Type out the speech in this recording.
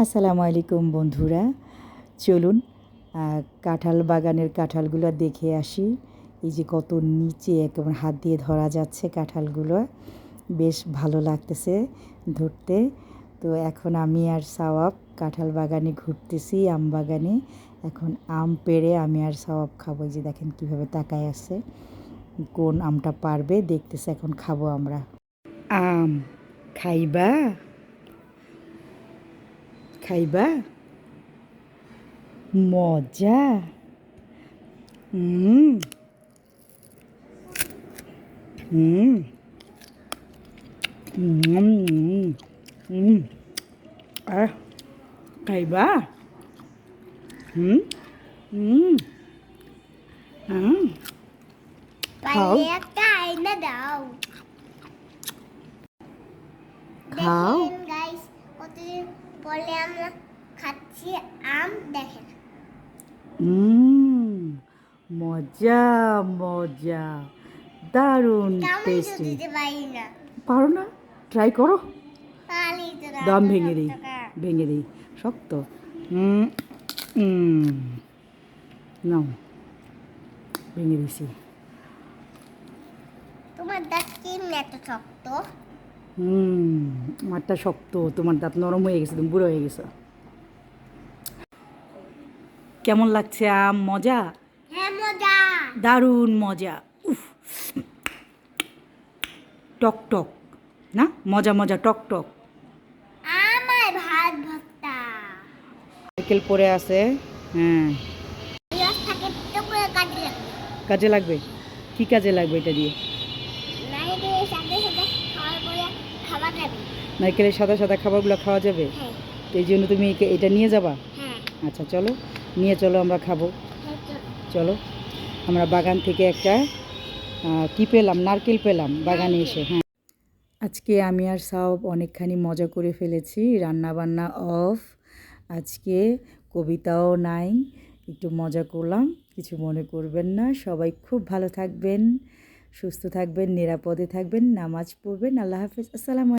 আসসালামু আলাইকুম বন্ধুরা। চলুন কাঁঠাল বাগানের কাঁঠালগুলো দেখে আসি। এই যে কত নিচে একেবারে হাত দিয়ে ধরা যাচ্ছে কাঁঠালগুলো। বেশ ভালো লাগতেছে ধরতে। তো এখন আমি আর সাওয়াব কাঁঠাল বাগানে ঘুরতেছি, আম বাগানে। এখন আম পেড়ে আমি আর সাওয়াব খাব। যে দেখেন কীভাবে তাকায় আছে। কোন আমটা পারবে, দেখতেছে, এখন খাব আমরা। আম খাইবা? খাইবা মজা হুম হুম হুম হুম আহ খাইবা হুম হুম হুম খাও। বাইরে একটা আয়না দাও খাও। পরে আমরা খাচ্ছি আম দেখেন। হুম মজা মজা। দারুণ টেস্টি পারো না। ট্রাই করো। তো ভেঙে দিই ভেঙে দিই। শক্ত। নাও। ভেঙে দিছি। তোমার দাঁত কেমন এত শক্ত? হুম আমারটা শক্ত তোমার দাঁত নরম হয়ে গেছে তুমি বুড়ো হয়ে গেছো। কেমন লাগছে আম? মজা? হ্যাঁ মজা। দারুণ মজা। উফ। টক টক না? মজা মজা টক টক। সাইকেল পরে আছে হ্যাঁ। কাজে লাগবে। কি কাজে লাগবে এটা দিয়ে? খাবার যাবে। নারকেলের সাদা সাদা খাবারগুলো খাওয়া যাবে? হ্যাঁ। তো এই জন্য তুমি এটা নিয়ে যাবা? হ্যাঁ। আচ্ছা চলো। নিয়ে চলো আমরা খাব। হ্যাঁ, চলো। আমরা বাগান থেকে একটা কি পেলাম? নারকেল পেলাম বাগানে এসে হ্যাঁ। আজকে আমি আর সব অনেকখানি মজা করে ফেলেছি রান্না বান্না অফ। আজকে কবিতাও নাই একটু মজা করলাম কিছু মনে করবেন না। সবাই খুব ভালো থাকবেন। সুস্থ থাকবেন নিরাপদে থাকবেন নামাজ পড়বেন। আল্লাহ হাফেজ। আসসালামু